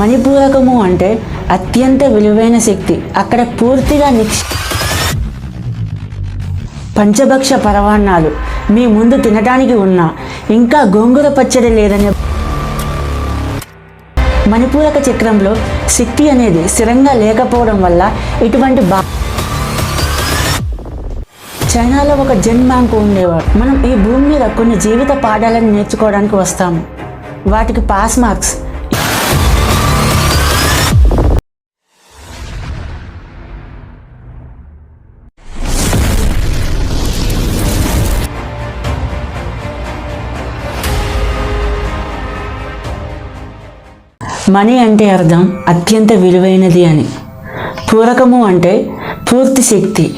మణిపూరకము అంటే అత్యంత విలువైన శక్తి. అక్కడ పూర్తిగా నిక్ష పంచభక్ష పరవాన్నాలు మీ ముందు తినడానికి ఉన్నా ఇంకా గోంగూర పచ్చడి లేదనే మణిపూరక చక్రంలో శక్తి అనేది స్థిరంగా లేకపోవడం వల్ల ఇటువంటి బా చైనాలో ఒక జెన్ బ్యాంకు ఉండేవాడు. మనం ఈ భూమి మీద కొన్ని జీవిత పాఠాలను నేర్చుకోవడానికి వస్తాము. వాటికి పాస్ మార్క్స్ మనీ అంటే అర్థం అత్యంత విలువైనది అని. పూరకము అంటే పూర్తి శక్తి.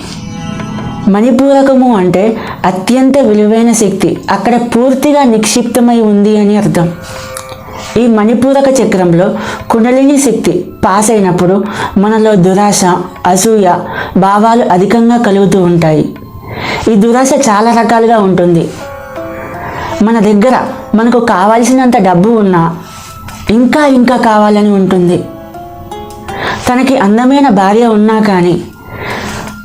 మణిపూరకము అంటే అత్యంత విలువైన శక్తి. అక్కడ పూర్తిగా నిక్షిప్తమై ఉంది అని అర్థం. ఈ మణిపూరక చక్రంలో కుండలిని శక్తి పాస్ అయినప్పుడు మనలో దురాశ అసూయ భావాలు అధికంగా కలుగుతూ ఉంటాయి. ఈ దురాశ చాలా రకాలుగా ఉంటుంది. మన దగ్గర మనకు కావాల్సినంత డబ్బు ఉన్నా ఇంకా ఇంకా కావాలని ఉంటుంది. తనకి అందమైన భార్య ఉన్నా కానీ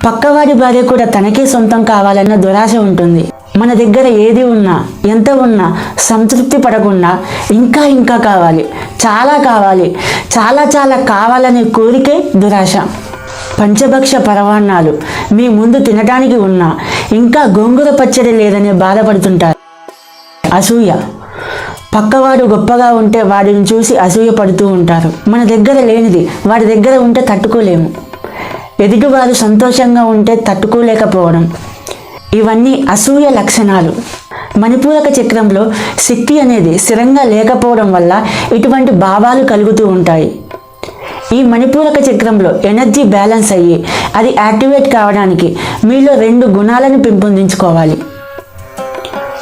పక్కవాడి భార్య కూడా తనకే సొంతం కావాలన్న దురాశ ఉంటుంది. మన దగ్గర ఏది ఉన్నా ఎంత ఉన్నా సంతృప్తి పడకుండా ఇంకా ఇంకా కావాలి చాలా కావాలి చాలా చాలా కావాలనే కోరికే దురాశ. పంచభక్ష పరవాణాలు మీ ముందు తినడానికి ఉన్నా ఇంకా గోంగూర పచ్చడి లేదని బాధపడుతుంటారు. అసూయ. పక్కవాడు గొప్పగా ఉంటే వాడిని చూసి అసూయ పడుతూ ఉంటారు. మన దగ్గర లేనిది వాడి దగ్గర ఉంటే తట్టుకోలేము. ఎదుటివారు సంతోషంగా ఉంటే తట్టుకోలేకపోవడం. ఇవన్నీ అసూయ లక్షణాలు. మణిపూరక చక్రంలో శక్తి అనేది స్థిరంగా లేకపోవడం వల్ల ఇటువంటి భావాలు కలుగుతూ ఉంటాయి. ఈ మణిపూరక చక్రంలో ఎనర్జీ బ్యాలెన్స్ అయ్యి అది యాక్టివేట్ కావడానికి మీలో రెండు గుణాలను పెంపొందించుకోవాలి.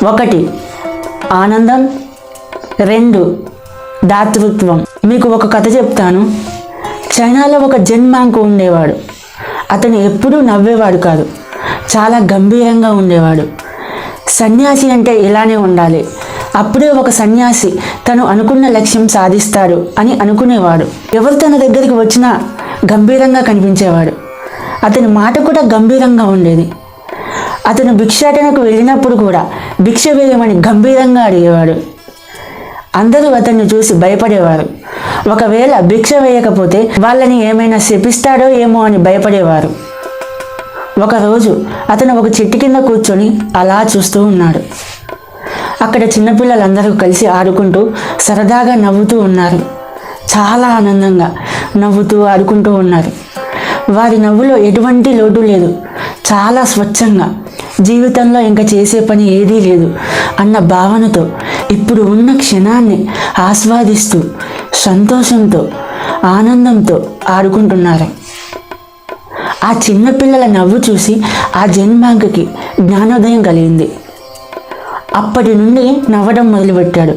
ఒకటి ఆనందం. రెండు. దాతృత్వం. మీకు ఒక కథ చెప్తాను. చైనాలో ఒక జన్మాంకు ఉండేవాడు. అతను ఎప్పుడూ నవ్వేవాడు కాదు. చాలా గంభీరంగా ఉండేవాడు. సన్యాసి అంటే ఇలానే ఉండాలి. అప్పుడే ఒక సన్యాసి తను అనుకున్న లక్ష్యం సాధిస్తాడు అని అనుకునేవాడు. ఎవరు తన దగ్గరికి వచ్చినా గంభీరంగా కనిపించేవాడు. అతని మాట కూడా గంభీరంగా ఉండేది. అతను భిక్షాటనకు వెళ్ళినప్పుడు కూడా భిక్ష వేయమని గంభీరంగా అడిగేవాడు. అందరూ అతన్ని చూసి భయపడేవారు. ఒకవేళ భిక్ష వేయకపోతే వాళ్ళని ఏమైనా శపిస్తాడో ఏమో అని భయపడేవారు. ఒకరోజు అతను ఒక చెట్టు కింద కూర్చొని అలా చూస్తూ ఉన్నాడు. అక్కడ చిన్నపిల్లలందరూ కలిసి ఆడుకుంటూ సరదాగా నవ్వుతూ ఉన్నారు. చాలా ఆనందంగా నవ్వుతూ ఆడుకుంటూ ఉన్నారు. వారి నవ్వులో ఎటువంటి లోటు లేదు. చాలా స్వచ్ఛంగా జీవితంలో ఇంకా చేసే పని ఏదీ లేదు అన్న భావనతో ఇప్పుడు ఉన్న క్షణాన్ని ఆస్వాదిస్తూ సంతోషంతో ఆనందంతో ఆడుకుంటున్నారు. ఆ చిన్నపిల్లల నవ్వు చూసి ఆ జన్మాంకకి జ్ఞానోదయం కలిగింది. అప్పటి నుండి నవ్వడం మొదలుపెట్టాడు.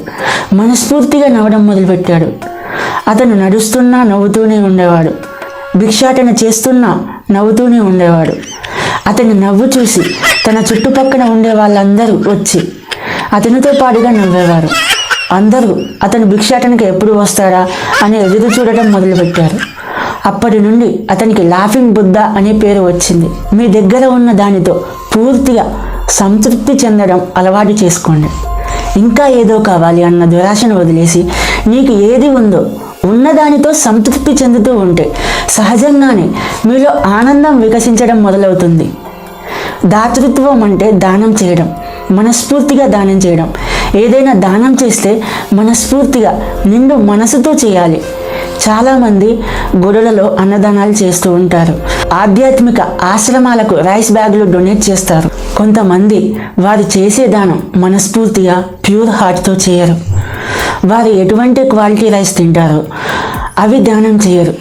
మనస్ఫూర్తిగా నవ్వడం మొదలుపెట్టాడు. అతను నడుస్తున్నా నవ్వుతూనే ఉండేవాడు. భిక్షాటన చేస్తున్నా నవ్వుతూనే ఉండేవాడు. అతని నవ్వు చూసి తన చుట్టుపక్కన ఉండే వాళ్ళందరూ వచ్చి అతనితో పాటుగా నవ్వేవారు. అందరూ అతను భిక్షాటనకి ఎప్పుడు వస్తాడా? అని ఎదురు చూడటం మొదలుపెట్టారు. అప్పటి నుండి అతనికి లాఫింగ్ బుద్ధ అనే పేరు వచ్చింది. మీ దగ్గర ఉన్న దానితో పూర్తిగా సంతృప్తి చెందడం అలవాటు చేసుకోండి. ఇంకా ఏదో కావాలి అన్న దురాశను వదిలేసి నీకు ఏది ఉందో ఉన్నదానితో సంతృప్తి చెందుతూ ఉంటే సహజంగానే మీలో ఆనందం వికసించడం మొదలవుతుంది. దాతృత్వం అంటే దానం చేయడం. మనస్ఫూర్తిగా దానం చేయడం. ఏదైనా దానం చేస్తే మనస్ఫూర్తిగా నిండు మనసుతో చేయాలి. చాలామంది గొడవలలో అన్నదానాలు చేస్తూ ఉంటారు. ఆధ్యాత్మిక ఆశ్రమాలకు రైస్ బ్యాగులు డొనేట్ చేస్తారు. కొంతమంది వారు చేసే దానం మనస్ఫూర్తిగా ప్యూర్ హార్ట్తో చేయరు. వారు ఎటువంటి క్వాలిటీ రైస్ తింటారు అవి దానం చేయరు.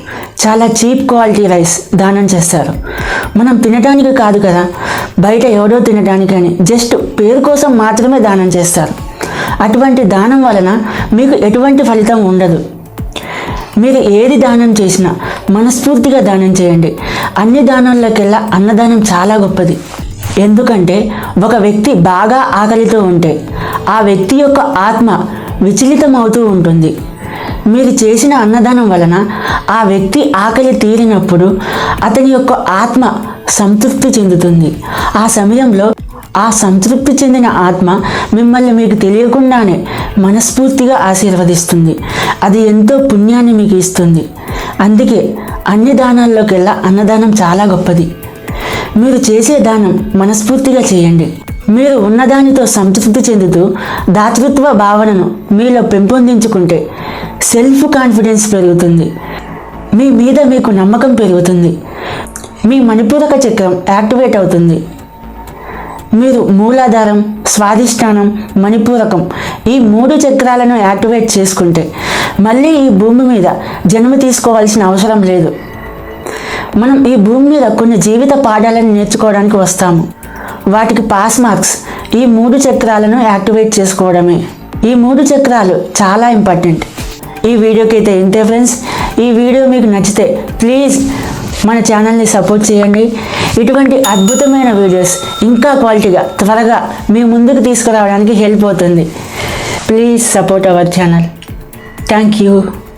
చాలా చీప్ క్వాలిటీ రైస్ దానం చేస్తారు. మనం తినడానికి కాదు కదా బయట ఎవడో తినడానికని జస్ట్ పేరు కోసం మాత్రమే దానం చేస్తారు. అటువంటి దానం వలన మీకు ఎటువంటి ఫలితం ఉండదు. మీరు ఏది దానం చేసినా మనస్ఫూర్తిగా దానం చేయండి. అన్ని దానంలోకెల్లా అన్నదానం చాలా గొప్పది. ఎందుకంటే ఒక వ్యక్తి బాగా ఆకలితో ఉంటే ఆ వ్యక్తి యొక్క ఆత్మ విచలితం అవుతూ ఉంటుంది. మీరు చేసిన అన్నదానం వలన ఆ వ్యక్తి ఆకలి తీరినప్పుడు అతని యొక్క ఆత్మ సంతృప్తి చెందుతుంది. ఆ సమయంలో ఆ సంతృప్తి చెందిన ఆత్మ మిమ్మల్ని మీకు తెలియకుండానే మనస్ఫూర్తిగా ఆశీర్వదిస్తుంది. అది ఎంతో పుణ్యాన్ని మీకు ఇస్తుంది. అందుకే అన్ని దానాల్లోకెల్లా అన్నదానం చాలా గొప్పది. మీరు చేసే దానం మనస్ఫూర్తిగా చేయండి. మీరు ఉన్నదానితో సంతృప్తి చెందుతూ దాతృత్వ భావనను మీలో పెంపొందించుకుంటే సెల్ఫ్ కాన్ఫిడెన్స్ పెరుగుతుంది. మీ మీద మీకు నమ్మకం పెరుగుతుంది. మీ మణిపూరక చక్రం యాక్టివేట్ అవుతుంది. మీరు మూలాధారం స్వాధిష్టానం మణిపూరకం ఈ మూడు చక్రాలను యాక్టివేట్ చేసుకుంటే మళ్ళీ ఈ భూమి మీద జన్మ తీసుకోవాల్సిన అవసరం లేదు. మనం ఈ భూమి మీద కొన్ని జీవిత పాఠాలను నేర్చుకోవడానికి వస్తాము. వాటికి పాస్ మార్క్స్ ఈ మూడు చక్రాలను యాక్టివేట్ చేసుకోవడమే. ఈ మూడు చక్రాలు చాలా ఇంపార్టెంట్. ఈ వీడియోకి అయితే ఇంతే ఫ్రెండ్స్ ఈ వీడియో మీకు నచ్చితే ప్లీజ్ మన ఛానల్ని సపోర్ట్ చేయండి. ఇటువంటి అద్భుతమైన వీడియోస్ ఇంకా క్వాలిటీగా త్వరగా మీ ముందుకు తీసుకురావడానికి హెల్ప్ అవుతుంది. Please support our channel thank you